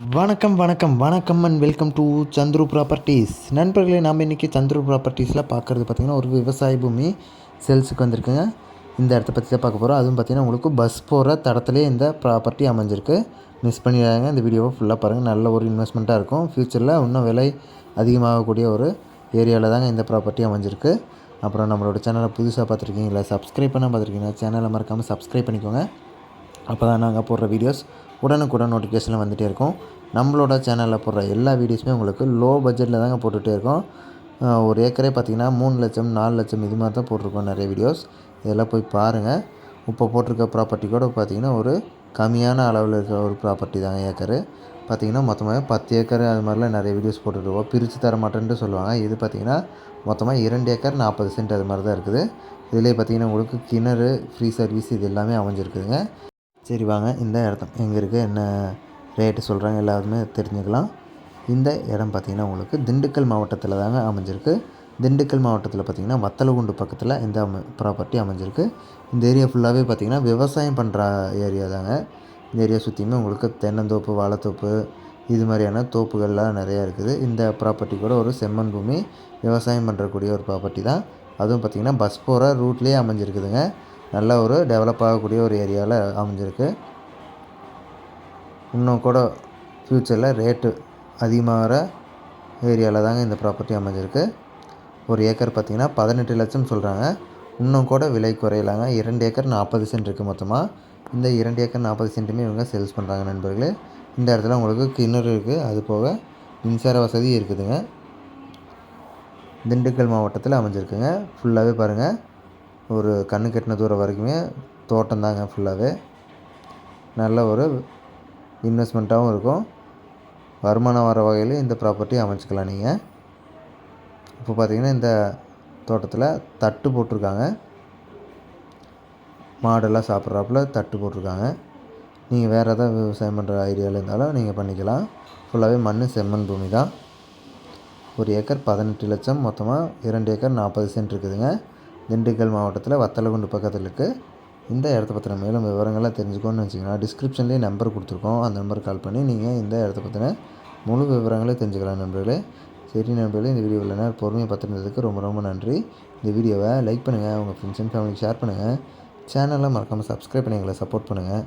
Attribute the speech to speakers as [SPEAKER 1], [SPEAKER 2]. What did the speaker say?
[SPEAKER 1] வணக்கம் வணக்கம் வணக்கம் and welcome to Chandru properties நண்பர்களே நாம் இன்றைக்கி சந்துரு ப்ராப்பர்ட்டிஸில் பார்க்குறது பார்த்திங்கன்னா ஒரு விவசாய பூமி சேல்ஸுக்கு வந்திருக்குங்க. இந்த இடத்த பற்றி தான் பார்க்க போகிறோம் அதுவும் பார்த்திங்கன்னா உங்களுக்கு பஸ் போகிற தடத்துலேயே இந்த ப்ராப்பர்ட்டி அமைஞ்சிருக்கு. மிஸ் பண்ணிடுறாங்க இந்த வீடியோவை ஃபுல்லாக பாருங்கள் நல்ல ஒரு இன்வெஸ்ட்மெண்ட்டாக இருக்கும். ஃப்யூச்சரில் இன்னும் விலை அதிகமாகக்கூடிய ஒரு ஏரியாவில் தாங்க இந்த ப்ராப்பர்ட்டி அமைஞ்சிருக்கு. அப்புறம் நம்மளோட சேனலை புதுசாக பார்த்துருக்கீங்களா? சப்ஸ்கிரைப் பண்ண பார்த்துருக்கீங்களா? சேனலை மறக்காமல் சப்ஸ்கிரைப் பண்ணிக்கோங்க. அப்போ தான் நாங்கள் போடுற வீடியோஸ் உடனுக்குடன் நோட்டிஃபிகேஷனில் வந்துகிட்டே இருக்கும். நம்மளோட சேனலில் போடுற எல்லா வீடியோஸுமே உங்களுக்கு லோ பட்ஜெட்டில் தாங்க போட்டுகிட்டே இருக்கோம். ஒரு ஏக்கரே பார்த்திங்கன்னா மூணு லட்சம் நாலு லட்சம் இது மாதிரி தான் போட்டிருக்கோம் நிறைய வீடியோஸ் இதெல்லாம் போய் பாருங்கள் இப்போ போட்டிருக்க ப்ராப்பர்ட்டி கூட பார்த்திங்கன்னா ஒரு கம்மியான அளவில் இருக்கிற ஒரு ப்ராப்பர்ட்டி தாங்க ஏக்கரு. பார்த்திங்கன்னா மொத்தமாக பத்து ஏக்கர் அது மாதிரிலாம் நிறைய வீடியோஸ் போட்டுருக்கோம் பிரித்து தர மாட்டேன்ட்டு சொல்லுவாங்க. இது பார்த்திங்கன்னா மொத்தமாக இரண்டு ஏக்கர் நாற்பது சென்ட் அது மாதிரி தான் இருக்குது. இதிலே பார்த்திங்கன்னா உங்களுக்கு கிணறு ஃப்ரீ சர்வீஸ் இது எல்லாமே அமைஞ்சிருக்குதுங்க. சரி வாங்க இந்த இடத்த எங்கே இருக்குது என்ன ரேட்டு சொல்கிறாங்க எல்லாருமே தெரிஞ்சுக்கலாம். இந்த இடம் பார்த்திங்கன்னா உங்களுக்கு திண்டுக்கல் மாவட்டத்தில் தாங்க அமைஞ்சிருக்கு. திண்டுக்கல் மாவட்டத்தில் பார்த்திங்கன்னா வத்தலகுண்டு பக்கத்தில் இந்த ப்ராப்பர்ட்டி அமைஞ்சிருக்கு. இந்த ஏரியா ஃபுல்லாகவே பார்த்திங்கன்னா விவசாயம் பண்ணுற ஏரியா தாங்க. இந்த ஏரியா சுற்றியுமே உங்களுக்கு தென்னந்தோப்பு வாழைத்தோப்பு இது மாதிரியான தோப்புகள்லாம் நிறையா இருக்குது. இந்த ப்ராப்பர்ட்டி கூட ஒரு செம்மண் பூமி விவசாயம் பண்ணுறக்கூடிய ஒரு ப்ராப்பர்ட்டி தான். அதுவும் பார்த்திங்கன்னா பஸ் போகிற ரூட்லேயே அமைஞ்சிருக்குதுங்க. நல்ல ஒரு டெவலப் ஆகக்கூடிய ஒரு ஏரியாவில் அமைஞ்சிருக்கு. இன்னும் கூட ஃப்யூச்சரில் ரேட்டு அதிகமாகிற ஏரியாவில் தாங்க இந்த ப்ராப்பர்ட்டி அமைஞ்சிருக்கு. ஒரு ஏக்கர் பார்த்திங்கன்னா பதினெட்டு லட்சம் சொல்கிறாங்க இன்னும் கூட விலை குறையலாங்க. இரண்டு ஏக்கர் நாற்பது சென்ட் இருக்குது மொத்தமாக இந்த இரண்டு ஏக்கர் நாற்பது சென்ட்டுமே இவங்க சேல்ஸ் பண்ணுறாங்க நண்பர்களே. இந்த இடத்துல உங்களுக்கு கிணறு இருக்குது அது போக மின்சார வசதி இருக்குதுங்க. திண்டுக்கல் மாவட்டத்தில் அமைஞ்சிருக்குங்க. ஃபுல்லாகவே பாருங்கள் ஒரு கண்ணு கெட்டின தூரம் வரைக்குமே தோட்டம் தாங்க ஃபுல்லாகவே நல்ல ஒரு இன்வெஸ்ட்மெண்ட்டாகவும் இருக்கும். வருமானம் வர வகையில் இந்த ப்ராப்பர்ட்டி அமைச்சிக்கலாம் நீங்கள் இப்போ பார்த்தீங்கன்னா இந்த தோட்டத்தில் தட்டு போட்டிருக்காங்க. மாடெல்லாம் சாப்பிட்றாப்புல தட்டு போட்டிருக்காங்க. நீங்கள் வேறு எதாவது விவசாயம் பண்ணுற ஐடியாவில் இருந்தாலும் நீங்கள் பண்ணிக்கலாம். ஃபுல்லாகவே மண் செம்மண் பூமி தான். ஒரு ஏக்கர் பதினெட்டு லட்சம் மொத்தமாக இரண்டு ஏக்கர் நாற்பது சென்ட் இருக்குதுங்க. திண்டுக்கல் மாவட்டத்தில் வத்தலகுண்டு பக்கத்தில் இருக்குது இந்த இடத்த பற்றின மேலும் விவரங்கள்லாம் தெரிஞ்சுக்கணும்னு வச்சிங்கன்னா டிஸ்கிரிப்ஷன்லேயே நம்பர் கொடுத்துருக்கோம். அந்த நம்பருக்கு கால் பண்ணி நீங்கள் இந்த இடத்த பற்றின முழு விவரங்களே தெரிஞ்சுக்கலாம் நண்பர்களே. சரி நண்பர்களே இந்த வீடியோவில் நேரம் பொறுமையை பார்த்துருந்ததுக்கு ரொம்ப ரொம்ப நன்றி. இந்த வீடியோவை லைக் பண்ணுங்கள் உங்கள் ஃப்ரெண்ட்ஸ் அண்ட் ஃபேமிலிக்கு ஷேர் பண்ணுங்கள் சேனலில் மறக்காமல் சப்ஸ்கிரைப் பண்ணி எங்களை சப்போர்ட் பண்ணுங்கள்